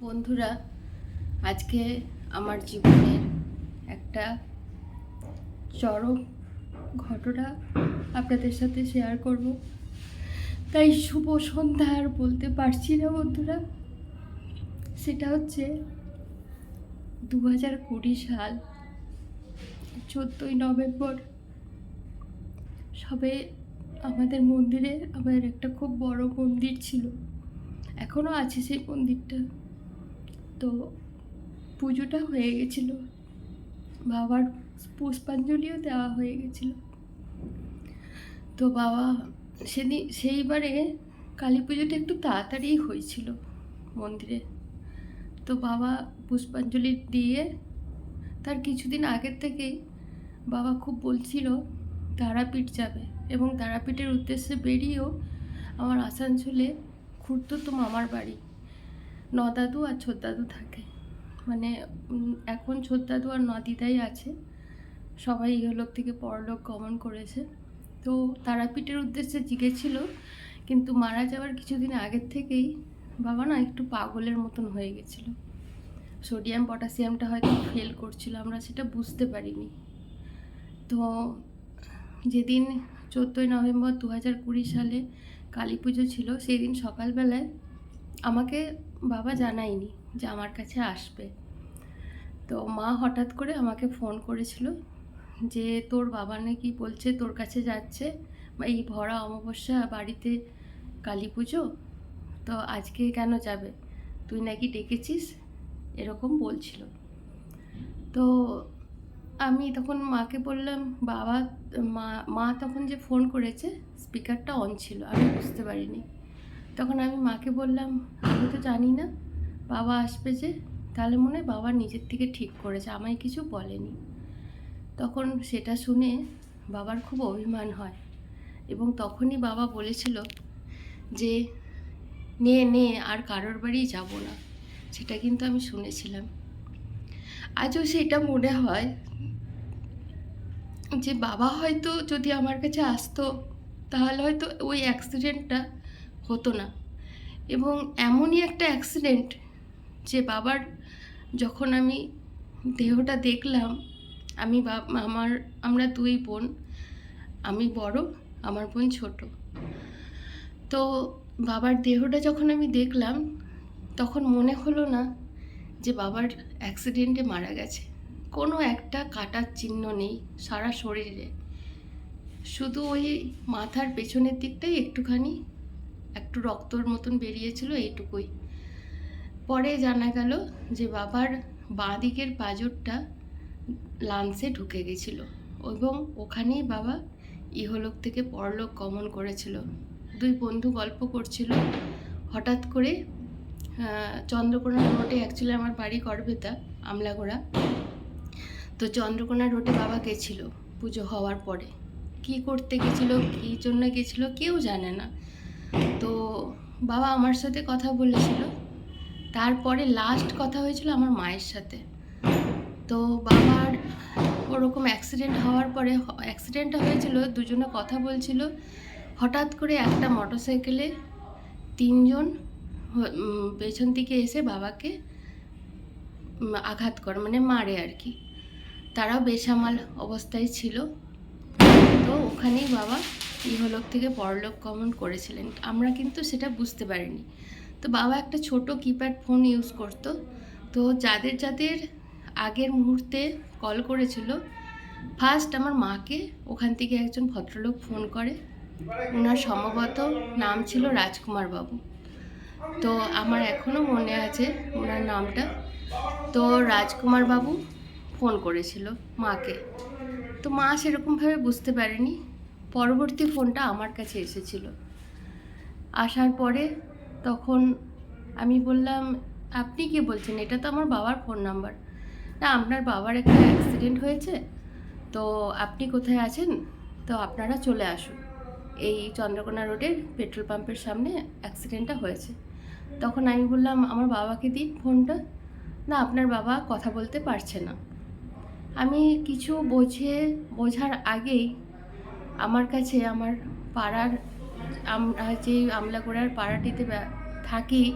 বন্ধুরা, আজকে আমার জীবনের একটা চরম ঘটনা আপনাদের সাথে শেয়ার করব। তাই শুভ সন্ধ্যা আর বলতে পারছি না বন্ধুরা। সেটা হচ্ছে দু হাজার কুড়ি সাল, চোদ্দোই নভেম্বর। সবে আমাদের মন্দিরে, আমাদের একটা খুব বড় মন্দির ছিল। এখনও আছে সেই মন্দিরটা। তো পুজোটা হয়ে গেছিল। বাবার পুষ্পাঞ্জলিও দেওয়া হয়ে গেছিল। তো বাবা সেদিন সেইবারে কালী পুজোটা একটু তাড়াতাড়ি হয়েছিল মন্দিরে। তো বাবা পুষ্পাঞ্জলি দিয়ে তার কিছুদিন আগের থেকেই বাবা খুব বলছিল, তারাপীঠ যাবে এবং তারাপীঠের উদ্দেশ্যে বেরিয়েও আমার আসানসোলে খুঁড়তো তো মামার বাড়ি। নদাদু আর ছোদ্দাদু থাকে। মানে এখন ছোদ্দাদু আর নদিদাই আছে। সবাই ইহলোক থেকে পরলোক গমন করেছে। তো তারাপীঠের উদ্দেশ্যে জিগেছিল, কিন্তু মারা যাওয়ার কিছুদিন আগের থেকেই বাবা না একটু পাগলের মতন হয়ে গেছিল। সোডিয়াম, পটাশিয়ামটা হয়তো ফেল করছিল, আমরা সেটা বুঝতে পারিনি। তো যেদিন চোদ্দোই নভেম্বর দু হাজার কুড়ি সালে কালী পুজো ছিল সেই দিন সকালবেলায় আমাকে বাবা জানায়নি যে আমার কাছে আসবে। তো মা হঠাৎ করে আমাকে ফোন করেছিল যে তোর বাবা নাকি বলছে তোর কাছে যাচ্ছে এই ভরা অমাবস্যা বাড়িতে কালী পুজো, তো আজকে কেন যাবে? তুই নাকি ডেকেছিস? এরকম বলছিল। তো আমি তখন মাকে বললাম, বাবা, মা মা তখন যে ফোন করেছে স্পিকারটা অন ছিল, আমি বুঝতে পারিনি। তখন আমি মাকে বললাম, আমি তো জানি না, বাবা আসবে যে। তাহলে মনে হয় বাবা নিজের থেকে ঠিক করেছে, আমায় কিছু বলেনি। তখন সেটা শুনে বাবার খুব অভিমান হয় এবং তখনই বাবা বলেছিল যে, নে নে, আর কারোর বাড়ি যাব না। সেটা কিন্তু আমি শুনেছিলাম। আজও সেটা মনে হয় যে, বাবা হয়তো যদি আমার কাছে আসতো, তাহলে হয়তো ওই অ্যাক্সিডেন্টটা হতো না। এবং এমনই একটা অ্যাক্সিডেন্ট যে বাবার যখন আমি দেহটা দেখলাম, আমি বা- আমার, আমরা দুই বোন, আমি বড়, আমার বোন ছোট। তো বাবার দেহটা যখন আমি দেখলাম, তখন মনে হলো না যে বাবার অ্যাক্সিডেন্টে মারা গেছে। কোনো একটা কাটার চিহ্ন নেই সারা শরীরে। শুধু ওই মাথার পেছনের দিকটাই একটুখানি একটু রক্তর মতন বেরিয়েছিল এইটুকুই। পরে জানা গেল যে বাবার বাঁ দিকের পাঁজরটা লাংসে ঢুকে গেছিল এবং ওখানেই বাবা ইহলোক থেকে পরলোক গমন করেছিল। দুই বন্ধু গল্প করছিল। হঠাৎ করে চন্দ্রকোনা রোডে অ্যাকচুয়ালি আমার বাড়ি গড়বেতা আমলাগোড়া। তো চন্দ্রকোনা রোডে বাবা গেছিল পুজো হওয়ার পরে। কি করতে গেছিল, কী জন্য গেছিল কেউ জানে না। তো বাবা আমার সাথে কথা বলেছিল। তারপরে লাস্ট কথা হয়েছিল আমার মায়ের সাথে। তো বাবার ওরকম অ্যাক্সিডেন্ট হওয়ার পরে অ্যাক্সিডেন্টটা হয়েছিল, দুজনে কথা বলছিল। হঠাৎ করে একটা মোটরসাইকেলে তিনজন পেছন থেকে এসে বাবাকে আঘাত করে মানে মারে আর কি। তারাও বেসামাল অবস্থায় ছিল। তো ওখানেই বাবা ইহলোক থেকে পরলোক গমন করেছিলেন। আমরা কিন্তু সেটা বুঝতে পারিনি। তো বাবা একটা ছোট কিপ্যাড ফোন ইউজ করতো। তো যাদের যাদের আগের মুহূর্তে কল করেছিল ফার্স্ট আমার মাকে ওখান থেকে একজন ভদ্রলোক ফোন করে। ওনার সম্ভবত নাম ছিল রাজকুমার বাবু। তো আমার এখনও মনে আছে ওনার নামটা। তো রাজকুমার বাবু ফোন করেছিল মাকে। তো মা সেরকমভাবে বুঝতে পারেনি। পরবর্তী ফোনটা আমার কাছে এসেছিল। আসার পরে তখন আমি বললাম, আপনি কে বলছেন? এটা তো আমার বাবার ফোন নাম্বার না, আপনার বাবার একটা অ্যাক্সিডেন্ট হয়েছে, তো আপনি কোথায় আছেন? তো আপনারা চলে আসুন। এই চন্দ্রকোনা রোডের পেট্রোল পাম্পের সামনে অ্যাক্সিডেন্টটা হয়েছে। তখন আমি বললাম, আমার বাবাকে দিন ফোনটা না, আপনার বাবা কথা বলতে পারছে না। আমি কিছু বোঝে, বোঝার আগেই আমার কাছে আমার পাড়ার আম- যে আমলাগোড়ার পাড়াটিতে থাকি,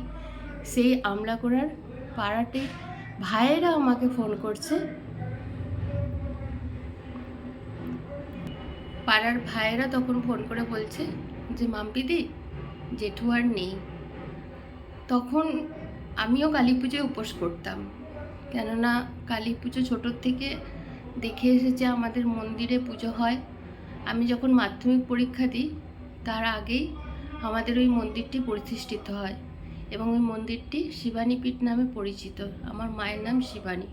সেই আমলাগোড়ার পাড়াটি ভাইয়েরা আমাকে ফোন করছে। পাড়ার ভাইয়েরা তখন ফোন করে বলছে যে মাম্পিদি জেঠু আর নেই। তখন আমিও কালী পুজোয় উপোস করতাম। কেননা কালী পুজো ছোটোর থেকে দেখে এসেছে আমাদের মন্দিরে পুজো হয়। আমি যখন মাধ্যমিক পরীক্ষা দিই, তার আগেই আমাদের ওই মন্দিরটি প্রতিষ্ঠিত হয় এবং ওই মন্দিরটি শিবানীপীঠ নামে পরিচিত। আমার মায়ের নাম শিবানী।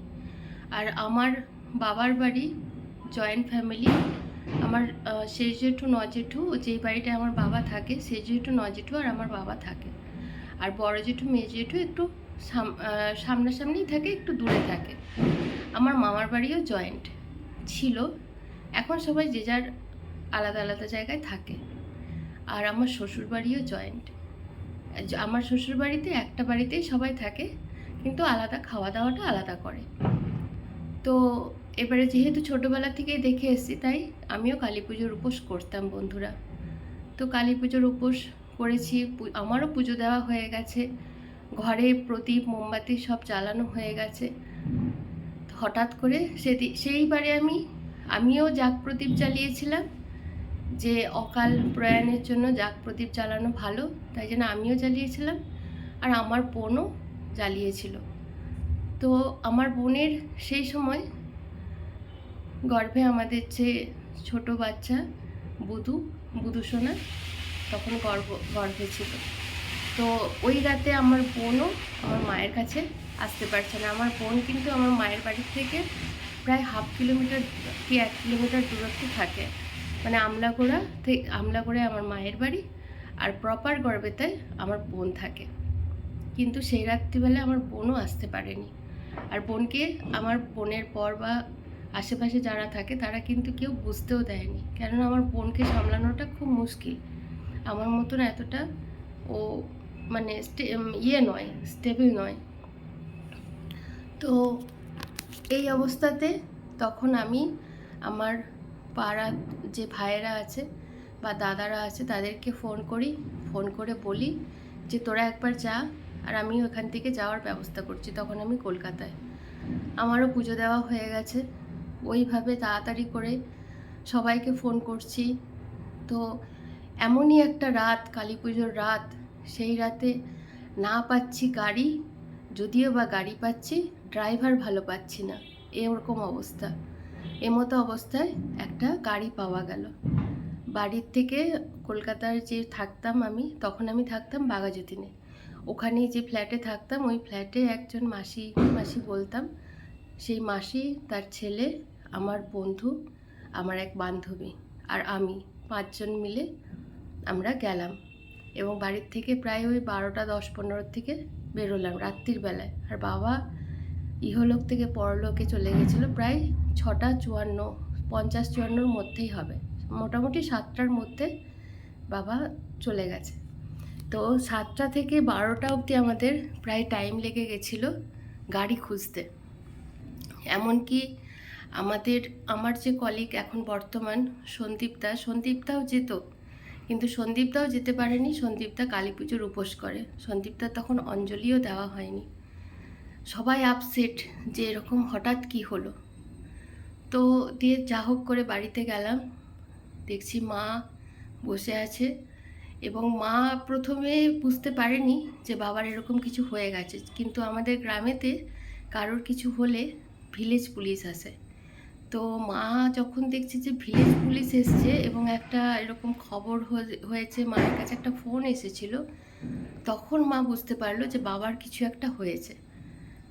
আর আমার বাবার বাড়ি জয়েন্ট ফ্যামিলি। আমার শেষ জেঠু ন জেঠু যেই বাড়িটায় আমার বাবা থাকে শেষ জেঠু ন জেঠু আর আমার বাবা থাকে। আর বড় জেঠু মেয়ে জেঠু একটু সামনাসামনিই থাকে, একটু দূরে থাকে। আমার মামার বাড়িও জয়েন্ট ছিল। এখন সবাই যে যার আলাদা আলাদা জায়গায় থাকে। আর আমার শ্বশুর বাড়িও জয়েন্ট আমার শ্বশুর বাড়িতে একটা বাড়িতেই সবাই থাকে, কিন্তু আলাদা খাওয়া দাওয়াটা আলাদা করে। তো এবারে যেহেতু ছোটোবেলা থেকেই দেখে এসেছি, তাই আমিও কালী পুজোর উপোস করতাম বন্ধুরা। তো কালী পুজোর উপোস করেছি আমারও পুজো দেওয়া হয়ে গেছে। ঘরে প্রদীপ, মোমবাতি সব জ্বালানো হয়ে গেছে। হঠাৎ করে সেদি, সেইবারে আমি, আমিও জাগ প্রদীপ জ্বালিয়েছিলাম যে অকাল প্রয়াণের জন্য জাগ প্রদীপ জ্বালানো ভালো, তাই জন্য আমিও জ্বালিয়েছিলাম আর আমার বোনও জ্বালিয়েছিল। তো আমার বোনের সেই সময় গর্ভে আমাদের যে ছোট বাচ্চা বুধু বুধু সোনা, তখন গর্ভ গর্ভে ছিল। তো ওই রাতে আমার বোনও আমার মায়ের কাছে আসতে পারছে না। আমার বোন কিন্তু আমার মায়ের বাড়ির থেকে প্রায় হাফ কিলোমিটার কি এক কিলোমিটার দূরত্বে থাকে। মানে আমলাগোড়া থেকে আমলাগোড়ায় আমার মায়ের বাড়ি আর প্রপার গর্বেতায় আমার বোন থাকে। কিন্তু সেই রাত্রিবেলা আমার বোনও আসতে পারেনি। আর বোনকে আমার বোনের পর বা আশেপাশে যারা থাকে তারা কিন্তু কেউ বুঝতেও দেয়নি। কেননা আমার বোনকে সামলানোটা খুব মুশকিল। আমার মতন এতটা ও মানে ইয়ে নয় স্টেবল নয়। তো এই অবস্থাতে তখন আমি আমার পাড়ার যে ভাইয়েরা আছে বা দাদারা আছে তাদেরকে ফোন করি ফোন করে বলি যে তোরা একবার যা আর আমি ওখান থেকে যাওয়ার ব্যবস্থা করছি। তখন আমি কলকাতায়। আমারও পুজো দেওয়া হয়ে গেছে। ওইভাবে তাড়াতাড়ি করে সবাইকে ফোন করছি। তো এমনই একটা রাত, কালী পুজোর রাত সেই রাতে না পাচ্ছি গাড়ি, যদিও বা গাড়ি পাচ্ছি, ড্রাইভার ভালো পাচ্ছি না। এরকম অবস্থা। এমতো অবস্থায় একটা গাড়ি পাওয়া গেল। বাড়ির থেকে কলকাতার যে থাকতাম আমি, তখন আমি থাকতাম বাঘাযতীনে। ওখানে যে ফ্ল্যাটে থাকতাম, ওই ফ্ল্যাটে একজন মাসি মাসি বলতাম, সেই মাসি, তার ছেলে, আমার বন্ধু, আমার এক বান্ধবী, আর আমি পাঁচজন মিলে আমরা গেলাম। এবং বাড়ির থেকে প্রায় ওই বারোটা, দশ পনেরোর থেকে বেরোলাম রাত্রির বেলায়। আর বাবা ইহলোক থেকে পরলোকে চলে গেছিল প্রায় ছটা চুয়ান্ন, পঞ্চাশ চুয়ান্নর মধ্যেই হবে। মোটামুটি সাতটার মধ্যে বাবা চলে গেছে। তো সাতটা থেকে বারোটা অবধি আমাদের প্রায় টাইম লেগে গেছিল গাড়ি খুঁজতে। এমনকি আমাদের, আমার যে কলিগ এখন বর্তমান সন্দীপ দা, সন্দীপ দাও যেত কিন্তু সন্দীপদাও যেতে পারেনি, সন্দীপদা কালী পুজোর উপোস করে। সন্দীপদা তখন অঞ্জলিও দেওয়া হয়নি। সবাই আপসেট যে এরকম হঠাৎ কি হলো। তো দিয়ে যা হোক করে বাড়িতে গেলাম। দেখছি মা বসে আছে এবং মা প্রথমে বুঝতে পারেনি যে বাবার এরকম কিছু হয়ে গেছে। কিন্তু আমাদের গ্রামেতে কারোর কিছু হলে ভিলেজ পুলিশ আসে। তো মা যখন দেখছে যে ভিলেজ পুলিশ এসছে এবং একটা এরকম খবর হয়ে- হয়েছে, মায়ের কাছে একটা ফোন এসেছিল, তখন মা বুঝতে পারল যে বাবার কিছু একটা হয়েছে।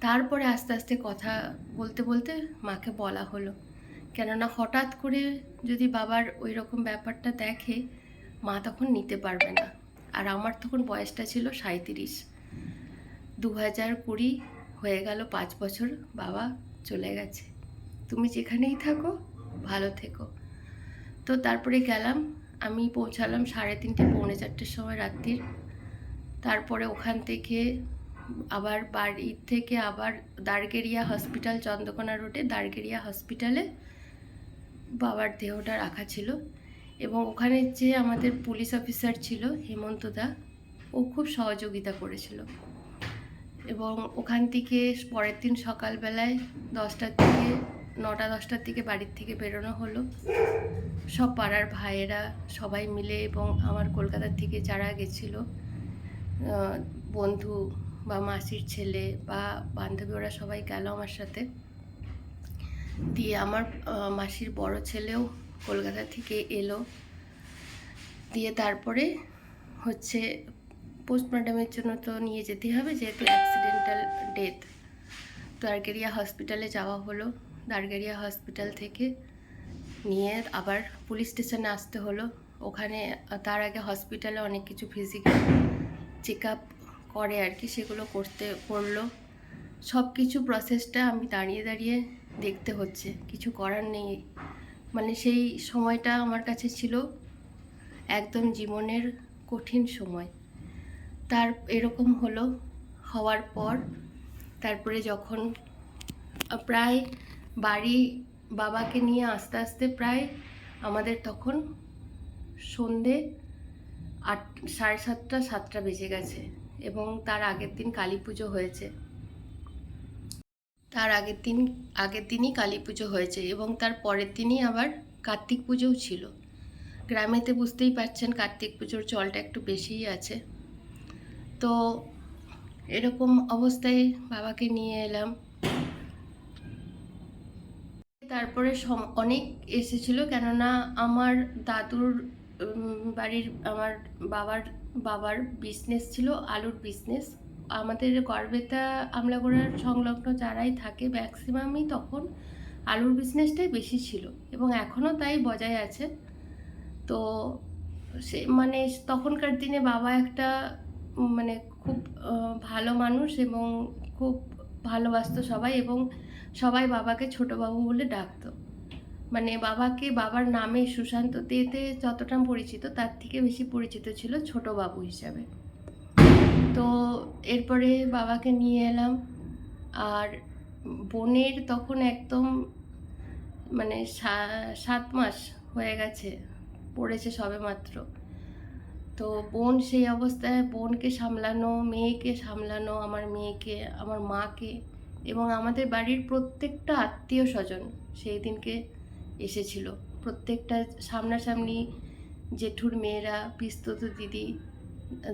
তারপরে আস্তে আস্তে কথা বলতে বলতে মাকে বলা হলো। কেননা হঠাৎ করে যদি বাবার ওই রকম ব্যাপারটা দেখে, মা তখন নিতে পারবে না। আর আমার তখন বয়সটা ছিল সাঁইত্রিশ। দু হাজার কুড়ি হয়ে গেল, পাঁচ বছর বাবা চলে গেছে। তুমি যেখানেই থাকো, ভালো থেকো। তো তারপরে গেলাম, আমি পৌঁছালাম সাড়ে তিনটে, পৌনে চারটের সময় রাত্রির। তারপরে ওখান থেকে আবার বাড়ির থেকে আবার দার্গেরিয়া হসপিটাল, চন্দ্রকোনা রোডে দার্গেরিয়া হসপিটালে বাবার দেহটা রাখা ছিল। এবং ওখানে যে আমাদের পুলিশ অফিসার ছিল, হেমন্ত দা, ও খুব সহযোগিতা করেছিল। এবং ওখান থেকে পরের দিন সকালবেলায় দশটার থেকে নটা, দশটার দিকে বাড়ির থেকে বেরোনো হলো। সব পাড়ার ভাইয়েরা সবাই মিলে এবং আমার কলকাতার থেকে যারা গেছিল বন্ধু বা মাসির ছেলে বা বান্ধবী, ওরা সবাই গেল আমার সাথে। দিয়ে আমার মাসির বড় ছেলেও কলকাতা থেকে এলো। দিয়ে তারপরে হচ্ছে পোস্টমর্টমের জন্য তো নিয়ে যেতে হবে, যেহেতু অ্যাক্সিডেন্টাল ডেথ দার্গেরিয়া হসপিটালে যাওয়া হলো। দার্গেরিয়া হসপিটাল থেকে নিয়ে আবার পুলিশ স্টেশনে আসতে হলো। ওখানে তার আগে হসপিটালে অনেক কিছু ফিজিক্যাল চেক আপ করে আর কি, সেগুলো করতে করল সব কিছু প্রসেসটা আমি দাঁড়িয়ে দাঁড়িয়ে দেখতে হচ্ছে, কিছু করার নেই। মানে সেই সময়টা আমার কাছে ছিল একদম জীবনের কঠিন সময়। তার, এরকম হলো, হওয়ার পর, তারপরে যখন প্রায় বাড়ি বাবাকে নিয়ে আস্তে আস্তে প্রায় আমাদের তখন সন্ধে আট, সাড়ে সাতটা সাতটা বেজে গেছে এবং তার আগের দিন কালী পুজো হয়েছে। তার আগের দিন, আগের দিনই কালী পুজো হয়েছে এবং তার পরের দিনই আবার কার্তিক পুজোও ছিল। গ্রামেতে বুঝতেই পারছেন কার্তিক পুজোর চলটা একটু বেশিই আছে। তো এরকম অবস্থায় বাবাকে নিয়ে এলাম। তারপরে অনেক এসেছিল কেননা আমার দাদুর বাড়ির আমার বাবার বাবার বিজনেস ছিল, আলুর বিজনেস আমাদের গড়বেতা আমলাগোড়ার সংলগ্ন যারাই থাকে ম্যাক্সিমামই তখন আলুর বিজনেসটাই বেশি ছিল এবং এখনও তাই বজায় আছে। তো সে মানে তখনকার দিনে বাবা একটা মানে খুব ভালো মানুষ এবং খুব ভালোবাসতো সবাই এবং সবাই বাবাকে ছোট বাবু বলে ডাকতো। মানে বাবাকে, বাবার নামে সুশান্ত দেতে যতটা পরিচিত তার থেকে বেশি পরিচিত ছিল ছোট বাবু হিসাবে। তো এরপরে বাবাকে নিয়ে এলাম। আর বোনের তখন একদম মানে সাত মাস হয়ে গেছে, পড়েছে সবে মাত্র। তো বোন সেই অবস্থায় বোনকে সামলানো, মেয়েকে সামলানো, আমার মেয়েকে, আমার মাকে এবং আমাদের বাড়ির প্রত্যেকটা আত্মীয় স্বজন সেই দিনকে এসেছিল। প্রত্যেকটা সামনাসামনি জেঠুর মেয়েরা পিস্তত দিদি,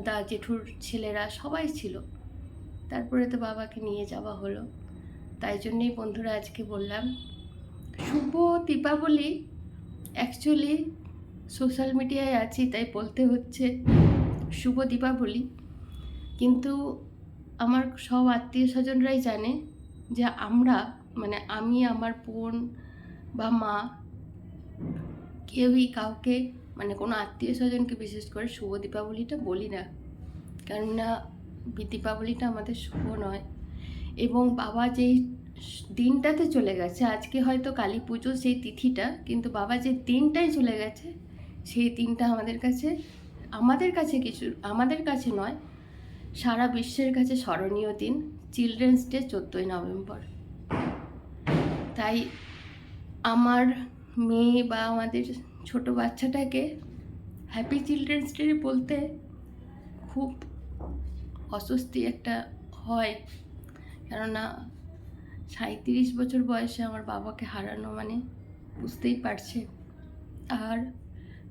দা জেঠুর ছেলেরা সবাই ছিল। তারপরে তো বাবাকে নিয়ে যাওয়া হলো। তাই জন্যেই বন্ধুরা আজকে বললাম, শুভ দীপাবলি। অ্যাকচুয়ালি সোশ্যাল মিডিয়ায় আছি, তাই বলতে হচ্ছে শুভ দীপাবলি। কিন্তু আমার সব আত্মীয় স্বজনরাই জানে যে আমরা মানে আমি, আমার বোন বা মা কেউই কাউকে মানে কোনো আত্মীয় স্বজনকে বিশেষ করে শুভ দীপাবলিটা বলি না। কেননা দীপাবলিটা আমাদের শুভ নয়। এবং বাবা যেই দিনটাতে চলে গেছে, আজকে হয়তো কালী পুজো সেই তিথিটা, কিন্তু বাবা যে দিনটাই চলে গেছে সেই দিনটা আমাদের কাছে আমাদের কাছে কিছু, আমাদের কাছে নয়, সারা বিশ্বের কাছে স্মরণীয় দিন চিলড্রেন্স ডে চোদ্দোই নভেম্বর। তাই আমার মেয়ে বা আমাদের ছোট বাচ্চাটাকে হ্যাপি চিলড্রেন্স ডে বলতে খুব অস্বস্তি একটা হয়। কেননা সাঁত্রিশ বছর বয়সে আমার বাবাকে হারানো মানে বুঝতেই পারছে আর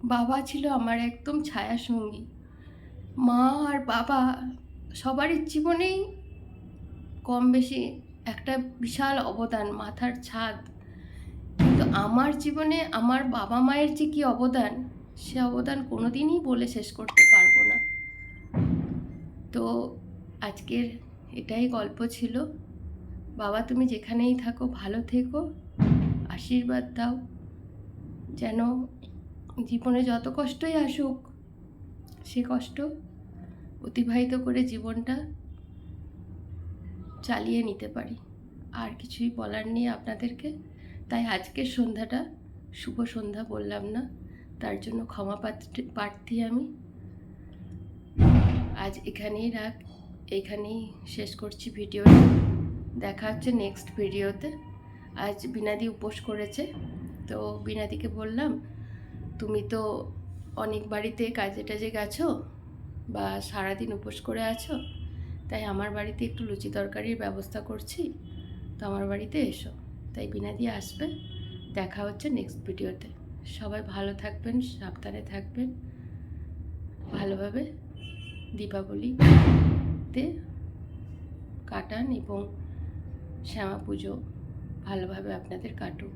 বাবা ছিল আমার একদম ছায়া সঙ্গী। মা আর বাবা সবারই জীবনেই কম বেশি একটা বিশাল অবদান, মাথার ছাদ। কিন্তু আমার জীবনে আমার বাবা মায়ের যে কী অবদান, সে অবদান কোনোদিনই বলে শেষ করতে পারব না। তো আজকের এটাই গল্প ছিল। বাবা তুমি যেখানেই থাকো, ভালো থেকো। আশীর্বাদ দাও। যেন জীবনে যত কষ্টই আসুক, সে কষ্ট অতিবাহিত করে জীবনটা চালিয়ে নিতে পারি। আর কিছুই বলার নেই আপনাদেরকে। তাই আজকের সন্ধ্যাটা শুভ সন্ধ্যা বললাম না, তার জন্য ক্ষমা প্রার্থী আমি। আজ এখানেই রাখ, এখানেই শেষ করছি ভিডিওটা। দেখা হচ্ছে নেক্সট ভিডিওতে আজ বিনাদি উপোস করেছে, তো বিনাদিকে বললাম তুমি তো অনেক বাড়িতে কাজে টাজে গেছো বা সারাদিন উপোস করে আছো, তাই আমার বাড়িতে একটু লুচি তরকারির ব্যবস্থা করছি। তো আমার বাড়িতে এসো, তাই বিনা দিয়ে আসবে। দেখা হচ্ছে নেক্সট ভিডিওতে। সবাই ভালো থাকবেন, সাবধানে থাকবেন। ভালোভাবে দীপাবলিতে কাটান এবং শ্যামা পুজো ভালোভাবে আপনাদের কাটুক।